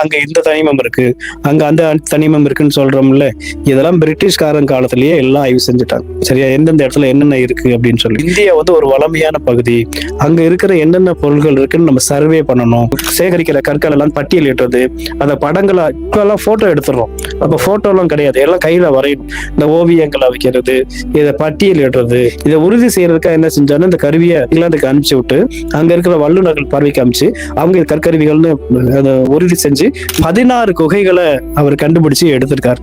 அங்க இந்த தனிமம் இருக்கு அங்க அந்த தனிமம் இருக்குன்னு சொல்றோம்ல இதெல்லாம் பிரிட்டிஷ்காரன் காலத்திலேயே எல்லாம் ஆய்வு செஞ்சுட்டாங்க. சரியா? எந்தெந்த இடத்துல என்னென்ன இருக்கு அப்படின்னு சொல்லி. இந்தியா வந்து ஒரு வளமையான பகுதி. அங்க இருக்கிற என்னென்ன பொருள்கள் இருக்குன்னு நம்ம சர்வே பண்ணணும். சேகரிக்கிற கற்கள் எல்லாம் பட்டியலிடுறது அந்த படங்களை இப்பெல்லாம் போட்டோ எடுத்துடுறோம். அப்ப போட்டோலாம் கிடையாது. எல்லாம் கையில வரையணும் இந்த ஓவியங்களை வைக்கிறது இதை பட்டியலிடுறது இதை உறுதி செய்யறதுக்காக என்ன செஞ்சாலும் இந்த கருவியை இங்கிலாந்துக்கு அனுப்பிச்சு விட்டு அங்க இருக்கிற வல்லுநர்கள் பார்வைக்கு அனுப்பிச்சு அவங்க இது கற்கருவிகள்னு அதை உறுதி செஞ்சு பதினாறு குகைகளை அவர் கண்டுபிடிச்சு எடுத்திருக்கார்.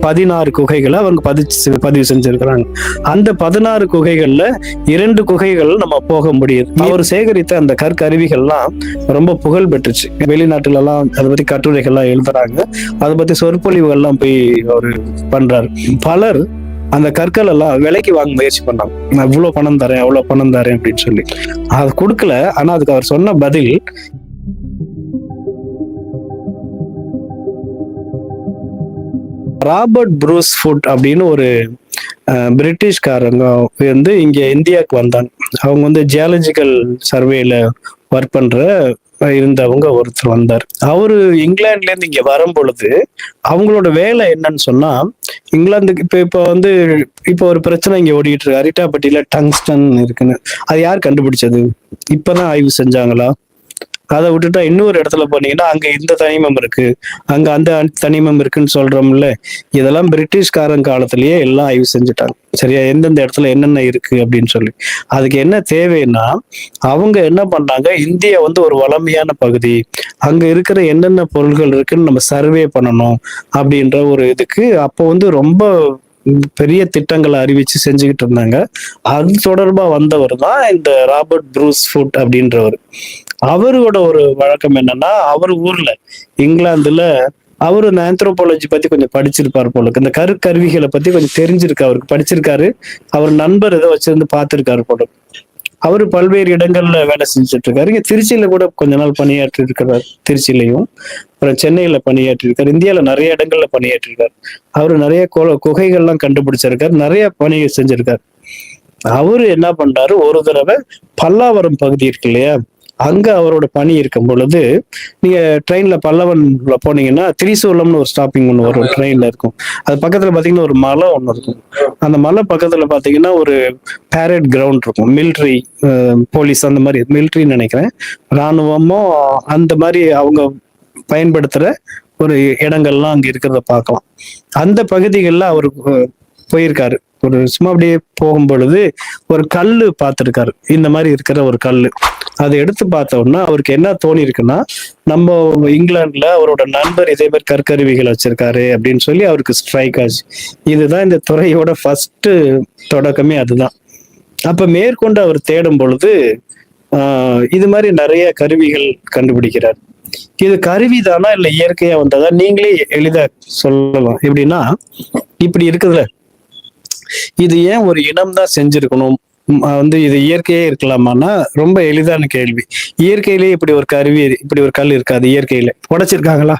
பதினாறு குகைகளை அவங்க பதிச்சு பதிவு செஞ்சிருக்கிறாங்க. அந்த பதினாறு குகைகள்ல இரண்டு குகைகள் நம்ம போக முடியுது. அவர் சேகரித்த அந்த கற்கருவிகள்லாம் ரொம்ப புகழ் பெற்றுச்சு. வெளிநாட்டுல எல்லாம் அதை பத்தி கட்டுரைகள்லாம் எழுதுறாங்க. அதை பத்தி சொற்பொழிவுகள்லாம் போய் அவர் பண்றாரு. பலர் அந்த கற்கள் எல்லாம் விலைக்கு வாங்க முயற்சி பண்ணாங்க. நான் இவ்வளவு பணம் தரேன் அவ்வளவு பணம் தரேன் அப்படின்னு சொல்லி. அது கொடுக்கல ஆனா அதுக்கு அவர் சொன்ன பதில் ராபர்ட் ப்ரூஸ் ஃபுட் அப்படின்னு ஒரு பிரிட்டிஷ்காரங்க வந்து இங்கே இந்தியாவுக்கு வந்தாங்க அவங்க வந்து ஜியாலஜிக்கல் சர்வேல ஒர்க் பண்ற இருந்தவங்க ஒருத்தர் வந்தார். அவரு இங்கிலாந்துல இருந்து இங்க வரும் பொழுது அவங்களோட வேலை என்னன்னு சொன்னா இங்கிலாந்துக்கு இப்ப இப்ப வந்து இப்ப ஒரு பிரச்சனை இங்க ஓடிட்டு இருக்கு. அரிட்டாப்பட்டியில டங்ஸ்டன் இருக்குன்னு. அது யார் கண்டுபிடிச்சது? இப்பதான் ஆய்வு செஞ்சாங்களா? அதை விட்டுட்டா இன்னொரு இடத்துல போனீங்கன்னா அங்க இந்த தனிமம் இருக்கு. அங்க அந்த தனிமம் இருக்குன்னு சொல்றோம்ல இதெல்லாம் பிரிட்டிஷ்காரன் காலத்திலேயே எல்லாம் ஆய்வு செஞ்சுட்டாங்க. சரியா? எந்தெந்த இடத்துல என்னென்ன இருக்கு அப்படின்னு சொல்லி. அதுக்கு என்ன தேவைன்னா அவங்க என்ன பண்ணாங்க? இந்தியா வந்து ஒரு வளமையான பகுதி. அங்க இருக்கிற என்னென்ன பொருள்கள் இருக்குன்னு நம்ம சர்வே பண்ணணும் அப்படின்ற ஒரு இதுக்கு அப்போ வந்து ரொம்ப பெரிய திட்டங்களை அறிவிச்சு செஞ்சுக்கிட்டு இருந்தாங்க. அது தொடர்பா வந்தவர் தான் இந்த ராபர்ட் ப்ரூஸ் ஃபுட் அப்படின்றவர். அவரோட ஒரு வழக்கம் என்னன்னா அவர் ஊர்ல இங்கிலாந்துல அவரு இந்த ஆந்த்ரோபாலஜி பத்தி கொஞ்சம் படிச்சிருப்பாரு போல இந்த இந்த கருக்கருவிகளை பத்தி கொஞ்சம் தெரிஞ்சிருக்கு அவருக்கு படிச்சிருக்காரு. அவர் நண்பர் இதை வச்சிருந்து பார்த்திருக்காரு போல அவர் அவரு பல்வேறு இடங்கள்ல வேலை செஞ்சுட்டு இருக்காரு இங்க திருச்சியில கூட கொஞ்ச நாள் பணியாற்றி இருக்கிறார் திருச்சியிலையும். அப்புறம் சென்னையில பணியாற்றி இருக்காரு இந்தியால நிறைய இடங்கள்ல பணியாற்றி இருக்காரு அவரு நிறைய குகைகள்லாம் கண்டுபிடிச்சிருக்காரு. நிறைய பணிகள் செஞ்சிருக்காரு. அவரு என்ன பண்றாரு? ஒரு தடவை பல்லாவரம் பகுதி இருக்கு இல்லையா? அங்க அவரோட பணி இருக்கும் பொழுது நீங்க ட்ரெயின்ல பல்லவன்ல போனீங்கன்னா திரிசூலம்னு ஒரு ஸ்டாப்பிங் ஒன்று வரும் ட்ரெயின்ல இருக்கும். அது பக்கத்துல பாத்தீங்கன்னா ஒரு மலை ஒன்று இருக்கும். அந்த மலை பக்கத்துல பாத்தீங்கன்னா ஒரு பேரட் கிரவுண்ட் இருக்கும். மிலிட்ரி போலீஸ் அந்த மாதிரி மிலிட்ரின்னு நினைக்கிறேன். ராணுவமோ அந்த மாதிரி அவங்க பயன்படுத்துற ஒரு இடங்கள்லாம் அங்க இருக்கிறத பார்க்கலாம். அந்த பகுதிகளில் அவர் போயிருக்காரு. ஒரு சும்மா அப்படியே போகும் பொழுது ஒரு கல்லு பார்த்துருக்காரு. இந்த மாதிரி இருக்கிற ஒரு கல்லு. அதை எடுத்து பார்த்தோம்னா அவருக்கு என்ன தோணி இருக்குன்னா நம்ம இங்கிலாந்துல அவரோட நண்பர் இதே மாதிரி கற்கருவிகள் வச்சிருக்காரு அப்படின்னு சொல்லி அவருக்கு ஸ்ட்ரைக் ஆச்சு. இதுதான் இந்த துறையோட ஃபர்ஸ்ட் தொடக்கமே அதுதான். அப்ப மேற்கொண்டு அவர் தேடும் பொழுது ஆஹ் இது மாதிரி நிறைய கருவிகள் கண்டுபிடிக்கிறார். இது கருவி தானா இல்ல இயற்கையா வந்ததா? நீங்களே எளிதா சொல்லலாம். எப்படின்னா இப்படி இருக்குதுல இது ஏன் ஒரு இனம் தான் செஞ்சிருக்கணும் வந்து இது இயற்கையே இருக்கலாமான்னா ரொம்ப எளிதான கேள்வி. இயற்கையிலே இப்படி ஒரு கருவி இப்படி ஒரு கல் இருக்காது இயற்கையில. உடைச்சிருக்காங்களா?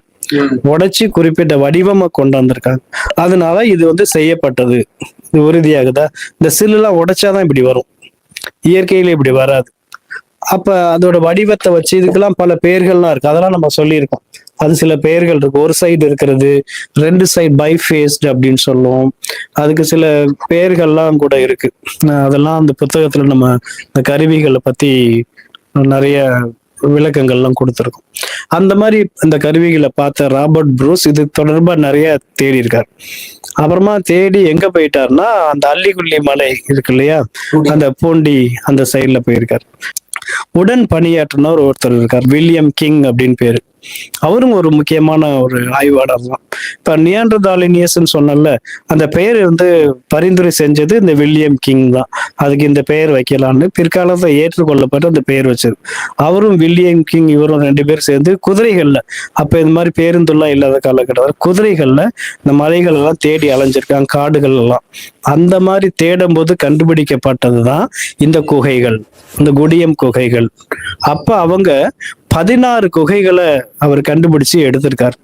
உடைச்சு குறிப்பிட்ட வடிவமா கொண்டு வந்திருக்காங்க. அதனால இது வந்து செய்யப்பட்டது. இது உறுதியாகுதா? இந்த சில்லுலாம் உடைச்சாதான் இப்படி வரும். இயற்கையில இப்படி வராது. அப்ப அதோட வடிவத்தை வச்சு இதுக்கெல்லாம் பல பெயர்கள்லாம் இருக்கு. அதெல்லாம் நம்ம சொல்லியிருக்கோம். அது சில பெயர்கள் இருக்கு. ஒரு சைடு இருக்கிறது ரெண்டு சைடு பைஃபேஸ்ட் அப்படின்னு சொல்லுவோம். அதுக்கு சில பெயர்கள்லாம் கூட இருக்கு. அதெல்லாம் அந்த புத்தகத்துல நம்ம இந்த கருவிகளை பத்தி நிறைய விளக்கங்கள்லாம் கொடுத்துருக்கோம். அந்த மாதிரி இந்த கருவிகளை பார்த்த ராபர்ட் ப்ரூஸ் இது தொடர்பா நிறைய தேடி இருக்கார். அப்புறமா தேடி எங்க போயிட்டாருன்னா அந்த அள்ளிக்குள்ளி மலை இருக்கு இல்லையா? அந்த பூண்டி அந்த சைடுல போயிருக்கார். உடன் பணியாற்றினவர் ஒருத்தர் இருக்கார். வில்லியம் கிங் அப்படின்னு பேரு. அவரும் ஒரு முக்கியமான ஒரு ஆய்வாளர் தான் இப்ப நியாண்டர்தாலினியஸ்ன்னு சொன்னல அந்த பெயர் வந்து பரிந்துரை செஞ்சது இந்த வில்லியம் கிங் தான். அதுக்கு இந்த பெயர் வைக்கலாம்னு பிற்காலத்தை ஏற்றுக்கொள்ளப்பட்டு அந்த பெயர் வச்சது. அவரும் வில்லியம் கிங் இவரும் ரெண்டு பேரும் சேர்ந்து குதிரைகள்ல அப்ப இந்த மாதிரி பேருந்துலாம் இல்லாத காலகட்டத்தில் குதிரைகள்ல இந்த மலைகள் எல்லாம் தேடி அலைஞ்சிருக்காங்க காடுகள் எல்லாம் அந்த மாதிரி தேடும் போது கண்டுபிடிக்கப்பட்டதுதான் இந்த குகைகள் இந்த குடியம் குகைகள். அப்ப அவங்க பதினாறு குகைகளை அவர் கண்டுபிடிச்சு எடுத்திருக்கார்.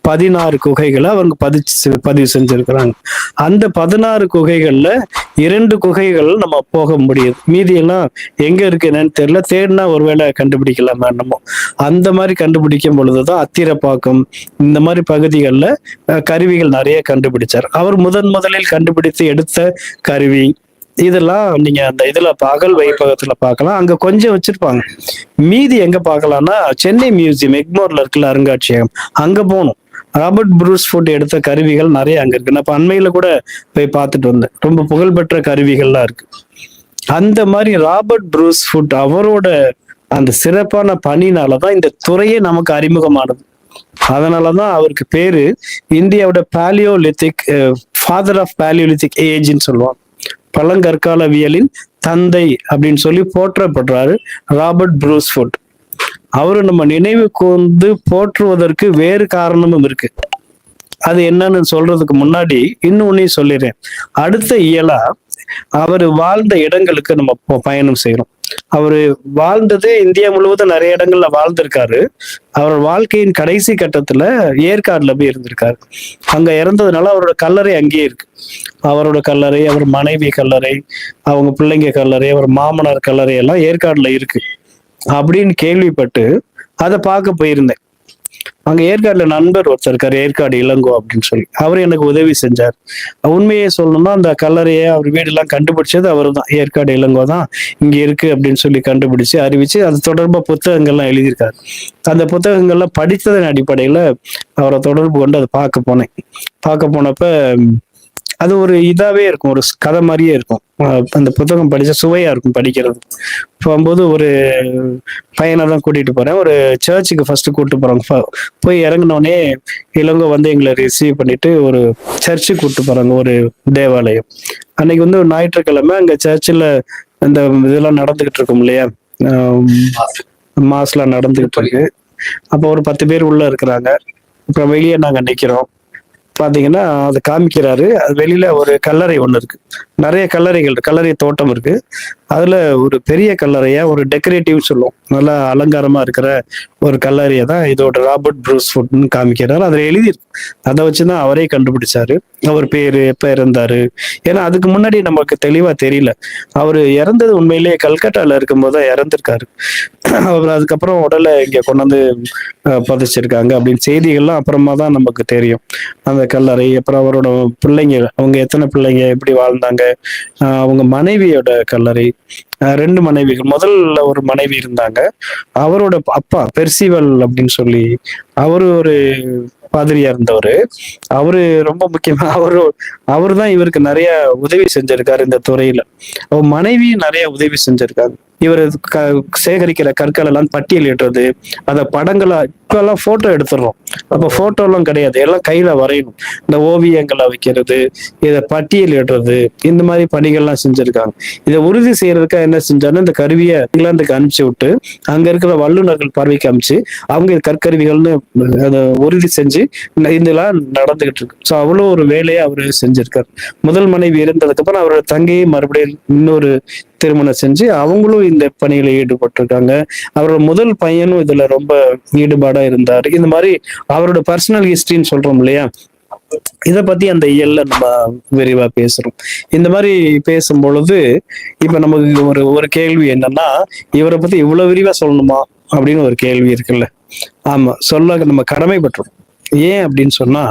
பதினாறு குகைகளை அவங்க பதிச்சு பதிவு செஞ்சிருக்கிறாங்க. அந்த பதினாறு குகைகள்ல இரண்டு குகைகள் நம்ம போக முடியுது. மீதி எல்லாம் எங்க இருக்கு என்னன்னு தெரியல. தேடினா ஒருவேளை கண்டுபிடிக்கலாம் என்னமோ. அந்த மாதிரி கண்டுபிடிக்கும் பொழுதுதான் அத்திரப்பாக்கம் இந்த மாதிரி பகுதிகளில் கருவிகள் நிறைய கண்டுபிடிச்சார். அவர் முதன் முதலில் கண்டுபிடித்து எடுத்த கருவி இதெல்லாம் நீங்க அந்த இதுல பகல் வைப்பகத்துல பார்க்கலாம். அங்க கொஞ்சம் வச்சிருப்பாங்க. மீதி எங்க பார்க்கலாம்னா சென்னை மியூசியம் எக்மோர்ல இருக்குல்ல அருங்காட்சியகம். அங்க போகணும். ராபர்ட் ப்ரூஸ் ஃபுட் எடுத்த கருவிகள் நிறைய அங்க இருக்கு. நான் அண்மையில கூட போய் பார்த்துட்டு வந்தேன். ரொம்ப புகழ்பெற்ற கருவிகள்லாம் இருக்கு. அந்த மாதிரி ராபர்ட் ப்ரூஸ் ஃபுட் அவரோட அந்த சிறப்பான பணினாலதான் இந்த துறையே நமக்கு அறிமுகமானது. அதனாலதான் அவருக்கு பேரு இந்தியாவோட பாலியோலித்திக் ஃபாதர் ஆஃப் பாலியோலித்திக் ஏஜ்னு சொல்லுவாங்க. பழங்கற்காலவியலின் தந்தை அப்படின்னு சொல்லி போற்றப்படுறாரு ராபர்ட் ப்ரூஸ்ஃபுட் அவரு நம்ம நினைவு கூர்ந்து போற்றுவதற்கு வேறு காரணமும் இருக்கு. அது என்னன்னு சொல்றதுக்கு முன்னாடி இன்னொன்னையும் சொல்லிடுறேன். அடுத்த இயலா அவர் வாழ்ந்த இடங்களுக்கு நம்ம பயணம் செய்யறோம் அவரு வாழ்ந்தது இந்தியா முழுவதும் நிறைய இடங்கள்ல வாழ்ந்திருக்காரு. அவர் வாழ்க்கையின் கடைசி கட்டத்துல ஏற்காடுல போய் இருந்திருக்காரு. அங்க இறந்ததுனால அவரோட கல்லறை அங்கேயே இருக்கு. அவரோட கல்லறை அவர் மனைவி கல்லறை அவங்க பிள்ளைங்க கல்லறை அவர் மாமனார் கல்லறை எல்லாம் ஏற்காடுல இருக்கு. அப்படின்னு கேள்விப்பட்டு அதை பார்க்க போயிருந்தேன். அங்க ஏற்காடுல நண்பர் ஒருத்தர் இருக்காரு ஏற்காடு இளங்கோ அப்படின்னு சொல்லி. அவர் எனக்கு உதவி செஞ்சார். உண்மையை சொல்லணும்னா அந்த கல்லறையை அவர் வீடெல்லாம் கண்டுபிடிச்சது அவர் தான் ஏற்காடு இளங்கோ தான் இங்க இருக்கு அப்படின்னு சொல்லி கண்டுபிடிச்சு அறிவிச்சு அது தொடர்பா புத்தகங்கள்லாம் எழுதியிருக்காரு. அந்த புத்தகங்கள்லாம் படித்ததன் அடிப்படையில அவரை தொடர்பு கொண்டு அதை பார்க்க போனேன். பார்க்க போனப்ப அது ஒரு இதாவே இருக்கும் ஒரு கதை மாதிரியே இருக்கும். அந்த புத்தகம் படித்த சுவையா இருக்கும் படிக்கிறது. போகும்போது ஒரு பையனை தான் கூட்டிட்டு போறேன். ஒரு சர்ச்சுக்கு ஃபர்ஸ்ட் கூட்டிட்டு போறாங்க போய் இறங்கினோடனே இளங்க வந்து எங்களை ரிசீவ் பண்ணிட்டு ஒரு சர்ச்சுக்கு கூட்டிட்டு போறாங்க ஒரு தேவாலயம். அன்னைக்கு வந்து ஒரு ஞாயிற்றுக்கிழமை அங்க சர்ச்சில் அந்த இதெல்லாம் நடந்துகிட்டு இருக்கும் இல்லையா? மாஸ்லாம் நடந்துகிட்டு இருக்கு. அப்போ ஒரு பத்து பேர் உள்ள இருக்கிறாங்க. அப்புறம் வெளியே நாங்க நிக்கிறோம். பாத்தீங்கன்னா அது காமிக்கிறாரு. அது வெளியில ஒரு கல்லறை ஒண்ணு இருக்கு. நிறைய கல்லறைகள் கல்லறை தோட்டம் இருக்கு. அதுல ஒரு பெரிய கல்லறையா ஒரு டெக்கரேட்டிவ் சொல்லுவோம். நல்லா அலங்காரமா இருக்கிற ஒரு கல்லறையை தான் இதோட ராபர்ட் ப்ரூஸ் ஃபுட்னு காமிக்கிறார். அதில் எழுதியிருக்கு. அதை வச்சுதான் அவரே கண்டுபிடிச்சாரு. அவர் பேரு எப்ப இறந்தாரு? ஏன்னா அதுக்கு முன்னாடி நமக்கு தெளிவா தெரியல. அவர் இறந்தது உண்மையிலேயே கல்கட்டால இருக்கும்போது தான் இறந்திருக்காரு. அவர் அதுக்கப்புறம் உடலை இங்க கொண்டு வந்து புதைச்சிருக்காங்க அப்படின்னு செய்திகள்லாம் அப்புறமா தான் நமக்கு தெரியும். அந்த கல்லறை அப்புறம் அவரோட பிள்ளைங்க அவங்க எத்தனை பிள்ளைங்க எப்படி வாழ்ந்தாங்க அவங்க மனைவியோட கல்லறை ரெண்டு மனைவிகள். முதல்ல ஒரு மனைவி இருந்தாங்க. அவரோட அப்பா பெர்சிவல் அப்படின்னு சொல்லி அவரு ஒரு பாதிரியா இருந்தவர். அவரு ரொம்ப முக்கியமா அவரு அவரு தான் இவருக்கு நிறைய உதவி செஞ்சிருக்காரு இந்த துறையில. அவர் மனைவியும் நிறைய உதவி செஞ்சிருக்காங்க. இவர் க சேகரிக்கிற கற்கள் எல்லாம் பட்டியலிடுறது அதை படங்களா இப்பெல்லாம் போட்டோ எடுத்துடுறோம். அப்ப போட்டோ எல்லாம் கிடையாது எல்லாம் கையில வரையணும். இந்த ஓவியங்களை வைக்கிறது இதை பட்டியலிடுறது இந்த மாதிரி பணிகள்லாம் செஞ்சிருக்காங்க. இதை உறுதி செய்யறதுக்காக என்ன செஞ்சாலும் இந்த கருவியை இங்கிலாந்துக்கு அனுப்பிச்சு விட்டு அங்க இருக்கிற வல்லுநர்கள் பார்வைக்கு அனுப்பிச்சு அவங்க கற்கருவிகள்னு அதை உறுதி செஞ்சு இதெல்லாம் நடந்துகிட்டு இருக்கு. ஸோ அவ்வளோ ஒரு வேலையை அவரு செஞ்சிருக்காரு. முதல் மனைவி இருந்ததுக்கு அப்புறம் அவரோட தங்கையை மறுபடியும் இன்னொரு திருமணம் செஞ்சு அவங்களும் இந்த பணியில ஈடுபட்டிருக்காங்க. அவரோட முதல் பையனும் இதுல ரொம்ப ஈடுபாடா இருந்தாரு. இந்த மாதிரி அவரோட பர்சனல் ஹிஸ்டரின்னு சொல்றோம் இல்லையா? இத பத்தி அந்த இயல்ல நம்ம விரிவா பேசுறோம். இந்த மாதிரி பேசும் பொழுது இப்ப நமக்கு ஒரு ஒரு கேள்வி என்னன்னா இவரை பத்தி இவ்வளவு விரிவா சொல்லணுமா? அப்படின்னு ஒரு கேள்வி இருக்குல்ல. ஆமா சொல்ல நம்ம கடமைப்பட்டுரும் ஏன் அப்படின்னு சொன்னா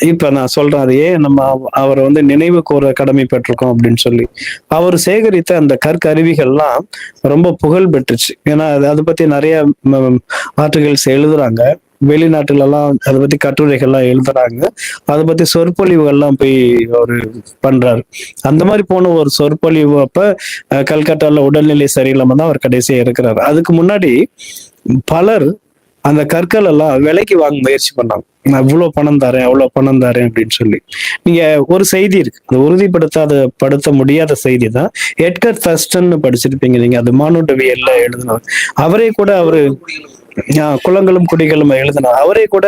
இப்ப நான் சொல்றேன் அது ஏன் நம்ம அவ- அவரை வந்து நினைவு கூற கடமைப்பட்டிருக்கோம் அப்படின்னு சொல்லி. அவர் சேகரித்த அந்த கற்கருவிகள்லாம் ரொம்ப புகழ் பெற்றுச்சு. ஏன்னா அது அதை பத்தி நிறைய ஆர்டிகல்ஸ் எழுதுறாங்க. வெளிநாட்டுல எல்லாம் அதை பத்தி கட்டுரைகள்லாம் எழுதுறாங்க. அதை பத்தி சொற்பொழிவுகள்லாம் போய் அவரு பண்றாரு. அந்த மாதிரி போன ஒரு சொற்பொழிவு அப்ப கல்கட்டால உடல்நிலை சரியில்லாம தான் அவர் கடைசியா இருக்கிறாரு. அதுக்கு முன்னாடி பலர் அந்த கற்கள் எல்லாம் விலைக்கு வாங்க முயற்சி பண்ணாங்க. நான் இவ்வளவு பணம் தரேன் அவ்வளவு பணம் தரேன் அப்படின்னு சொல்லி. நீங்க ஒரு செய்தி இருக்கு. அது உறுதிப்படுத்தாத படுத்த முடியாத செய்தி தான். எட்கர் தஸ்டன் படிச்சிருப்பீங்க நீங்க அது மானுடவியல்ல எழுதினார். அவரே கூட அவரு குளங்களும் குடிகளும் எழுதினார். அவரே கூட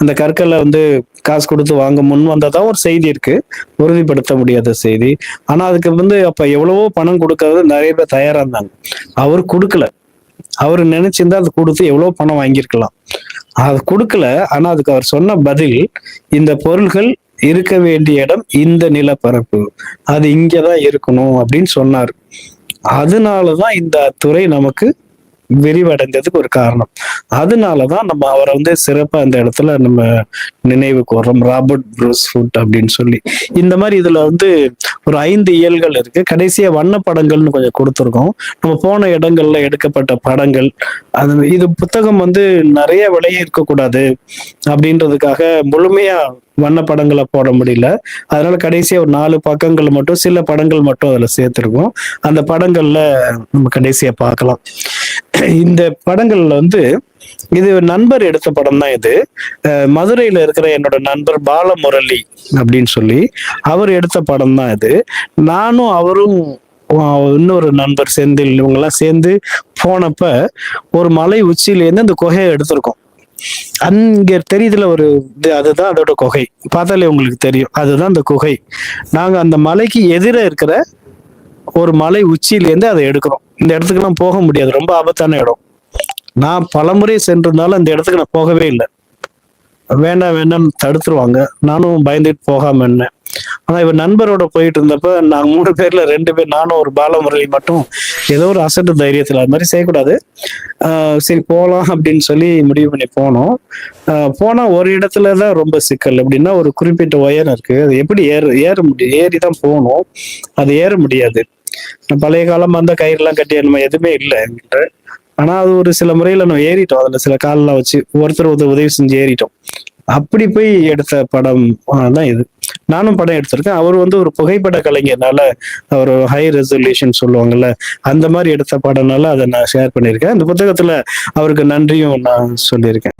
அந்த கற்களை வந்து காசு கொடுத்து வாங்க முன் வந்ததான் ஒரு செய்தி இருக்கு. உறுதிப்படுத்த முடியாத செய்தி. ஆனா அதுக்கு வந்து அப்ப எவ்வளவோ பணம் கொடுக்கறது நிறைய பேர் தயாரா இருந்தாங்க. அவர் கொடுக்கல. அவர் நினைச்சிருந்தா அது கொடுத்து எவ்வளவு பணம் வாங்கியிருக்கலாம். அது கொடுக்கல ஆனா அதுக்கு அவர் சொன்ன பதில் இந்த பொருள்கள் இருக்க வேண்டிய இடம் இந்த நிலப்பரப்பு. அது இங்கதான் இருக்கணும் அப்படின்னு சொன்னார். அதனாலதான் இந்த துறை நமக்கு விரிவடைந்ததுக்கு ஒரு காரணம். அதனாலதான் நம்ம அவரை வந்து சிறப்பா அந்த இடத்துல நம்ம நினைவு கூறோம் ராபர்ட் ப்ரூஸ் ஃபுட் அப்படின்னு சொல்லி. இந்த மாதிரி இதுல வந்து ஒரு ஐந்து இயல்கள் இருக்கு. கடைசியா வண்ண படங்கள்னு கொஞ்சம் கொடுத்துருக்கோம். நம்ம போன இடங்கள்ல எடுக்கப்பட்ட படங்கள் அது இது புத்தகம் வந்து நிறைய விலையே இருக்கக்கூடாது அப்படின்றதுக்காக முழுமையா வண்ணப்படங்களை போட முடியல. அதனால கடைசியா ஒரு நாலு பக்கங்கள் மட்டும் சில படங்கள் மட்டும் அதுல சேர்த்திருக்கோம். அந்த படங்கள்ல நம்ம கடைசியா பார்க்கலாம். இந்த படங்கள்ல வந்து இது நண்பர் எடுத்த படம் தான் இது. அஹ் மதுரையில இருக்கிற என்னோட நண்பர் பாலமுரளி அப்படின்னு சொல்லி அவர் எடுத்த படம் தான் இது. நானும் அவரும் இன்னொரு நண்பர் செந்தில் இவங்கெல்லாம் சேர்ந்து போனப்ப ஒரு மலை உச்சியிலேருந்து அந்த குகையை எடுத்திருக்கோம். அங்க தெரியுதுல ஒரு இது அதுதான் அதோட குகை. பார்த்தாலே உங்களுக்கு தெரியும். அதுதான் அந்த குகை. நாங்க அந்த மலைக்கு எதிர இருக்கிற ஒரு மலை உச்சியிலேருந்து அதை எடுக்கிறோம். இந்த இடத்துக்குலாம் போக முடியாது. ரொம்ப ஆபத்தான இடம். நான் பலமுறை சென்றிருந்தாலும் அந்த இடத்துக்கு நான் போகவே இல்லை. வேண்டாம் வேண்டாம்னு தடுத்துருவாங்க. நானும் பயந்துட்டு போகாம இருந்தேன். ஆனா இவர் நண்பரோட போயிட்டு இருந்தப்ப நாங்க மூணு பேர்ல ரெண்டு பேர் நானும் ஒரு பாலமுரளி மட்டும் ஏதோ ஒரு அசட்டு தைரியத்துல அது மாதிரி செய்யக்கூடாது. ஆஹ் சரி போகலாம் அப்படின்னு சொல்லி முடிவு பண்ணி போனோம். ஆஹ் போனா ஒரு இடத்துல தான் ரொம்ப சிக்கல். அப்படின்னா ஒரு குறிப்பிட்ட உயரம் இருக்கு. அது எப்படி ஏற ஏற முடியும் ஏறி தான் போகணும். அது ஏற முடியாது. பழைய காலம் அந்த கயிறுலாம் கட்டி நம்ம எதுவுமே இல்லை என்கிட்ட. ஆனா அது ஒரு சில முறையில நம்ம ஏறிட்டோம். அதுல சில காலெல்லாம் வச்சு ஒருத்தர் ஒருத்தர் உதவி செஞ்சு ஏறிட்டோம். அப்படி போய் எடுத்த படம் தான் இது. நானும் படம் எடுத்திருக்கேன். அவர் வந்து ஒரு புகைப்பட கலைஞர்னால அவர் ஹை ரெசல்யூஷன் சொல்லுவாங்கல்ல அந்த மாதிரி எடுத்த படம்னால அதை நான் ஷேர் பண்ணியிருக்கேன். அந்த புத்தகத்துல அவருக்கு நன்றியும் நான் சொல்லியிருக்கேன்.